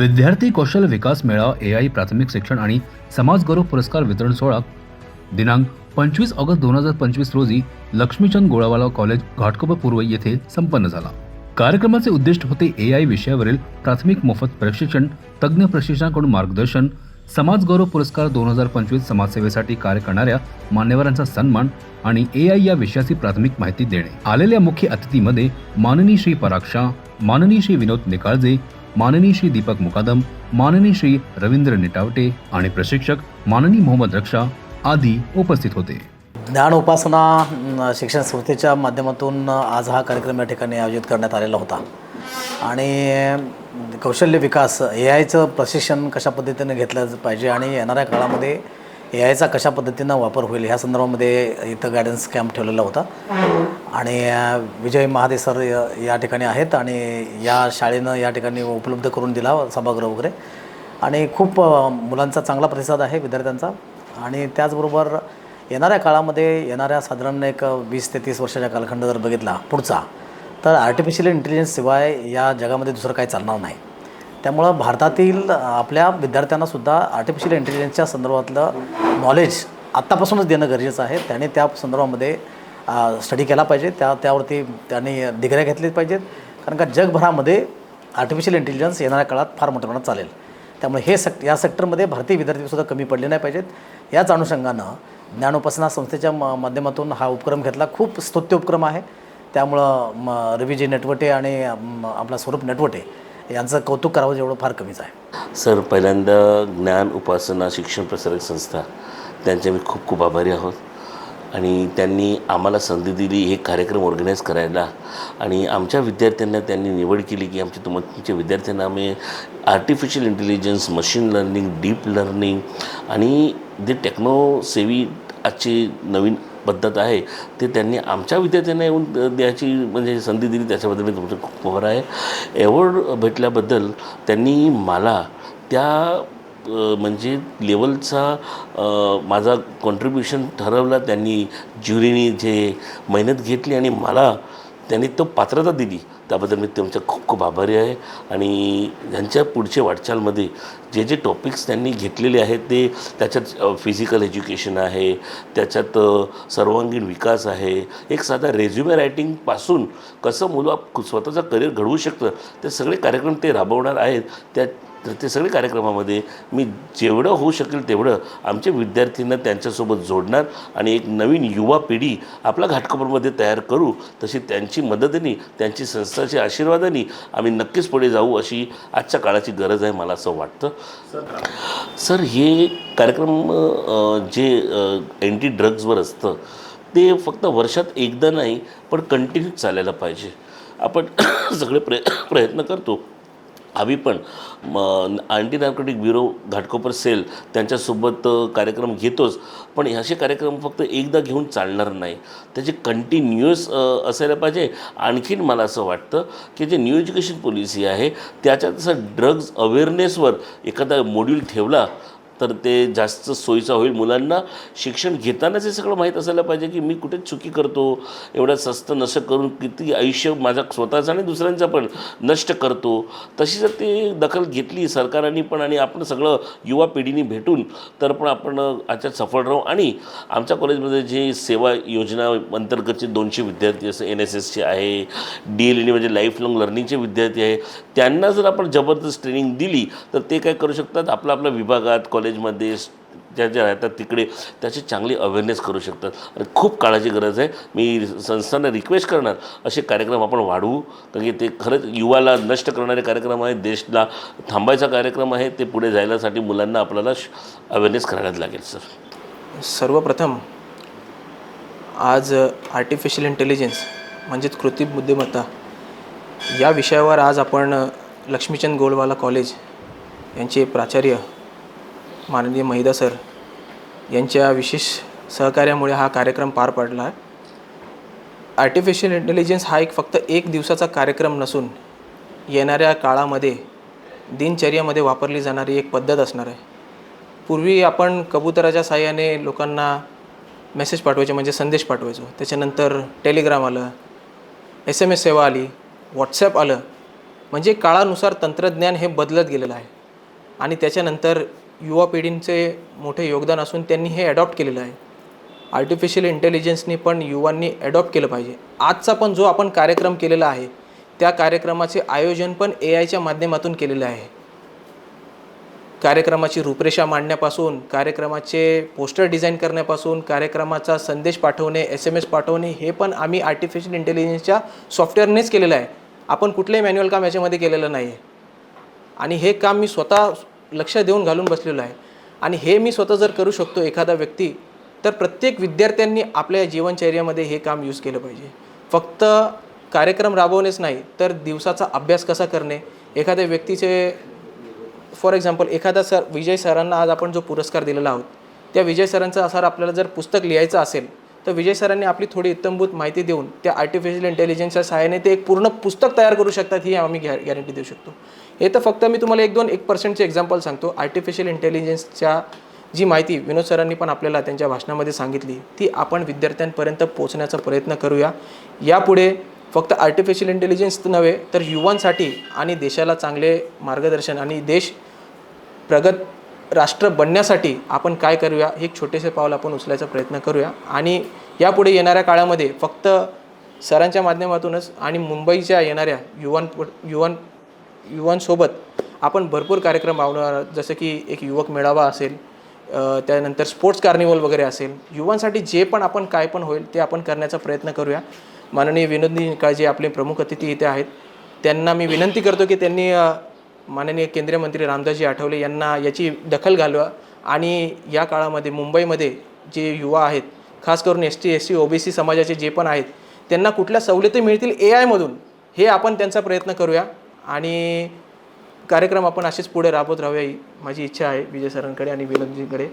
विद्यार्थी कौशल्य विकास मेळावा ए आय प्राथमिक शिक्षण आणि समाज गौरव पुरस्कार वितरण सोहळा दिनांक पंचवीस ऑगस्ट दोन हजार पंचवीस रोजी लक्ष्मीचंद गोळावाला कॉलेज घाटकोपर पूर्व येथे संपन्न झाला. कार्यक्रमाचे उद्दिष्ट होते ए आय विषयावरील प्राथमिक मोफत प्रशिक्षण तज्ज्ञ प्रशिक्षणाकडून मार्गदर्शन समाज गौरव पुरस्कार दोन हजार पंचवीस समाजसेवेसाठी कार्य करणाऱ्या मान्यवरांचा सन्मान आणि ए आय या विषयाची प्राथमिक माहिती देणे. आलेल्या मुख्य अतिथीमध्ये माननीय श्री पराग शाह माननीय श्री विनोद निकाळजे माननीय श्री दीपक मुकादम माननीय श्री रवींद्र निटावटे आणि प्रशिक्षक माननीय मोहम्मद रक्षा आदी उपस्थित होते. ज्ञान उपासना शिक्षण संस्थेच्या माध्यमातून आज हा कार्यक्रम या ठिकाणी आयोजित करण्यात आलेला होता. आणि कौशल्य विकास ए आयचं प्रशिक्षण कशा पद्धतीने घेतलं पाहिजे आणि येणाऱ्या काळामध्ये ए आयचा कशा पद्धतीनं वापर होईल? ह्या संदर्भामध्ये इथं गायडन्स कॅम्प ठेवलेला होता. आणि विजय महादे सर या- ठिकाणी आहेत आणि या शाळेनं या ठिकाणी उपलब्ध करून दिला सभागृह वगैरे. आणि खूप मुलांचा चांगला प्रतिसाद आहे विद्यार्थ्यांचा. आणि त्याचबरोबर येणाऱ्या काळामध्ये येणाऱ्या साधारण एक वीस ते तीस वर्षाच्या कालखंड जर बघितला पुढचा तर आर्टिफिशियल इंटेलिजन्सशिवाय या जगामध्ये दुसरं काही चालणार नाही. त्यामुळं भारतातील आपल्या विद्यार्थ्यांनासुद्धा आर्टिफिशियल इंटेलिजन्सच्या संदर्भातलं नॉलेज आत्तापासूनच देणं गरजेचं आहे. त्याने त्या संदर्भामध्ये स्टडी केला पाहिजे. त्या त्यावरती त्यांनी डिग्र्या घेतल्या पाहिजेत कारण का जगभरामध्ये आर्टिफिशियल इंटेलिजन्स येणाऱ्या काळात फार मोठ्या प्रमाणात चालेल. त्यामुळे हे सेक्ट या सेक्टरमध्ये भारतीय विद्यार्थीसुद्धा कमी पडले नाही पाहिजेत. याच अनुषंगानं ज्ञानोपासना संस्थेच्या म माध्यमातून हा उपक्रम घेतला. खूप स्तुत्य उपक्रम आहे. त्यामुळं म रवीजी नटवटे आणि आपला स्वरूप नटवटे यांचं कौतुक करावं जेवढं फार कमीच आहे. सर पहिल्यांदा ज्ञान उपासना शिक्षण प्रसारक संस्था त्यांचे मी खूप खूप आभारी आहोत. आणि त्यांनी आम्हाला संधी दिली हे कार्यक्रम ऑर्गनाईज करायला. आणि आमच्या विद्यार्थ्यांना त्यांनी निवड केली की आमच्या तुमच्या विद्यार्थ्यांना आम्ही artificial intelligence machine learning deep learning आणि जे टेक्नो सेवी आजची नवीन पद्धत आहे ते त्यांनी आमच्या विद्यार्थ्यांना येऊन द्यायची म्हणजे संधी दिली. त्याच्याबद्दल मी तुमचं खूप मोहर आहे. एवॉर्ड भेटल्याबद्दल त्यांनी मला त्या म्हणजे लेवलचा माझा कॉन्ट्रीब्युशन ठरवला. त्यांनी ज्युरीनी जे मेहनत घेतली आणि मला त्यांनी तो पात्रता दिली. त्याबद्दल मी त्यांच्या खूप खूप आभारी आहे. आणि यांच्या पुढच्या वाटचालमध्ये जे जे टॉपिक्स त्यांनी घेतलेले आहेत ते त्याच्यात फिजिकल एज्युकेशन आहे त्याच्यात सर्वांगीण विकास आहे. एक साधा रेझ्युमे रायटिंगपासून कसं मुलं स्वतःचं करिअर घडवू शकतं ते सगळे कार्यक्रम ते राबवणार आहेत. त्या तर ते सगळे कार्यक्रमामध्ये मी जेवढं होऊ शकेल तेवढं आमच्या विद्यार्थ्यांना त्यांच्यासोबत जोडणार आणि एक नवीन युवा पिढी आपल्या घाटकोपरमध्ये तयार करू तशी त्यांची मदतीने त्यांची संस्थाच्या आशीर्वादाने आम्ही नक्कीच पुढे जाऊ अशी आजच्या काळाची गरज आहे मला असं वाटतं. सर हे कार्यक्रम जे अँटी ड्रग्जवर असतं ते फक्त वर्षात एकदा नाही पण कंटिन्यू चालायला पाहिजे. आपण सगळे प्रय प्रयत्न करतो. आम्ही पण anti narcotic bureau Ghatkopar cell त्यांच्यासोबत कार्यक्रम घेतोच. पण असे कार्यक्रम फक्त एकदा घेऊन चालणार नाही. त्याचे कंटिन्युअस असायला पाहिजे. आणखीन मला असं वाटतं की जे न्यू एज्युकेशन पॉलिसी आहे त्याच्यात असं ड्रग्ज अवेअरनेसवर एखादा मॉड्यूल ठेवला तर ते जास्त सोयीचं होईल मुलांना. शिक्षण घेतानाच हे सगळं माहीत असायला पाहिजे की मी कुठे चुकी करतो एवढं सस्त नसं करून किती आयुष्य माझा स्वतःचं आणि दुसऱ्यांचा पण नष्ट करतो. तशी जर ते दखल घेतली सरकारांनी पण आणि आपण सगळं युवा पिढीने भेटून तर पण आपण याच्यात सफळ राहू. आणि आमच्या कॉलेजमध्ये जे सेवा योजना अंतर्गतचे दोनशे विद्यार्थी असं एन एस एसचे आहे डी एल एनी म्हणजे लाईफ लॉंग लर्निंगचे विद्यार्थी आहे त्यांना जर आपण जबरदस्त ट्रेनिंग दिली तर ते काय करू शकतात? आपला आपल्या विभागात कॉलेज कॉलेजमध्ये ज्या ज्या राहतात तिकडे त्याची चांगली अवेअरनेस करू शकतात. आणि खूप काळाची गरज आहे. मी संस्थांना रिक्वेस्ट करणार असे कार्यक्रम आपण वाढवू. कारण की ते खरंच युवाला नष्ट करणारे कार्यक्रम आहे देशला थांबायचा कार्यक्रम आहे. ते पुढे जायलासाठी मुलांना आपल्याला अवेअरनेस करायलाच लागेल सर सर्वप्रथम आज आर्टिफिशियल इंटेलिजन्स म्हणजेच कृत्रिम बुद्धिमत्ता या विषयावर आज आपण लक्ष्मीचंद गोलवाला कॉलेज यांचे प्राचार्य माननीय महिदा सर यांच्या विशेष सहकार्यामुळे हा कार्यक्रम पार पडला. आहे आर्टिफिशियल इंटेलिजन्स हा एक फक्त एक दिवसाचा कार्यक्रम नसून येणाऱ्या काळामध्ये दिनचर्यामध्ये वापरली जाणारी एक पद्धत असणार आहे. पूर्वी आपण कबुतराच्या साह्याने लोकांना मेसेज पाठवायचे म्हणजे संदेश पाठवायचो. त्याच्यानंतर टेलिग्राम आलं एस एम एस सेवा आली व्हॉट्सॲप आलं. म्हणजे काळानुसार तंत्रज्ञान हे बदलत गेलेलं आहे. आणि त्याच्यानंतर युवा पिढींचे मोठे योगदान असून त्यांनी हे ॲडॉप्ट केलेलं आहे. आर्टिफिशियल इंटेलिजन्सनी पण युवांनी ॲडॉप्ट केलं पाहिजे. आजचा पण जो आपण कार्यक्रम केलेला आहे त्या कार्यक्रमाचे आयोजन पण ए आयच्या माध्यमातून केलेलं आहे. कार्यक्रमाची रूपरेषा मांडण्यापासून कार्यक्रमाचे पोस्टर डिझाईन करण्यापासून कार्यक्रमाचा संदेश पाठवणे एस एम एस पाठवणे हे पण आम्ही आर्टिफिशियल इंटेलिजन्सच्या सॉफ्टवेअरनेच केलेलं आहे. आपण कुठलंही मॅन्युअल काम याच्यामध्ये केलेलं नाही आहे आणि हे काम मी स्वतः लक्ष देऊन घालून बसलेलो आहे. आणि हे मी स्वतः जर करू शकतो एखादा व्यक्ती तर प्रत्येक विद्यार्थ्यांनी आपल्या जीवनचर्यामध्ये हे काम यूज केलं पाहिजे. फक्त कार्यक्रम राबवणेच नाही तर दिवसाचा अभ्यास कसा करणे? एखाद्या व्यक्तीचे फॉर एक्झाम्पल एखादा सर विजय सरांना आज आपण जो पुरस्कार दिलेला आहोत त्या विजय सरांचा सर आपल्याला जर पुस्तक लिहायचं असेल तर विजय सरांनी आपली थोडी इत्तमभूत माहिती देऊन त्या आर्टिफिशियल इंटेलिजन्सच्या सहाय्याने ते एक पूर्ण पुस्तक तयार करू शकतात ही आम्ही गॅ गॅरंटी देऊ शकतो. हे तर फक्त मी तुम्हाला एक दोन एक पर्सेंटचे एक्झाम्पल सांगतो. आर्टिफिशियल इंटेलिजन्सच्या जी माहिती विनोद सरांनी पण आपल्याला त्यांच्या भाषणामध्ये सांगितली ती आपण विद्यार्थ्यांपर्यंत पोहोचण्याचा प्रयत्न करूया. यापुढे फक्त आर्टिफिशियल इंटेलिजन्स नव्हे तर युवांसाठी आणि देशाला चांगले मार्गदर्शन आणि देश प्रगत राष्ट्र बनण्यासाठी आपण काय करूया हे एक छोटेसे पाऊल आपण उचलायचा प्रयत्न करूया. आणि यापुढे येणाऱ्या काळामध्ये फक्त सरांच्या माध्यमातूनच आणि मुंबईच्या येणाऱ्या युवां युवां युवांसोबत आपण भरपूर कार्यक्रम राबवणार जसं की एक युवक मेळावा असेल त्यानंतर स्पोर्ट्स कार्निवल वगैरे असेल. युवांसाठी जे पण आपण काय पण होईल ते आपण करण्याचा प्रयत्न करूया. माननीय विनोदनी काळजी आपले प्रमुख अतिथी इथे आहेत. त्यांना मी विनंती करतो की त्यांनी माननीय केंद्रीय मंत्री रामदासजी आठवले यांना याची दखल घालवा. आणि या काळामध्ये मुंबईमध्ये जे युवा आहेत खास करून S T S C O B C समाजाचे जे पण आहेत त्यांना कुठल्या सवलती मिळतील ए आयमधून हे आपण त्यांचा प्रयत्न करूया. आणि कार्यक्रम आपण असेच पुढे राबवत राहूया ही माझी इच्छा आहे विजय सरांकडे आणि विनोदजीकडे.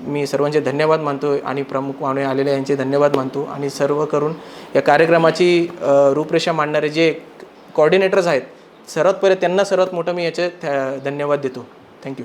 मी सर्वांचे धन्यवाद मानतो आणि प्रमुख पाहुणे आलेले यांचे धन्यवाद मानतो. आणि सर्व करून या कार्यक्रमाची रूपरेषा मांडणारे जे कॉर्डिनेटर्स आहेत सर्वात पहिले त्यांना सर्वात मोठं मी याचे धन्यवाद देतो. थँक्यू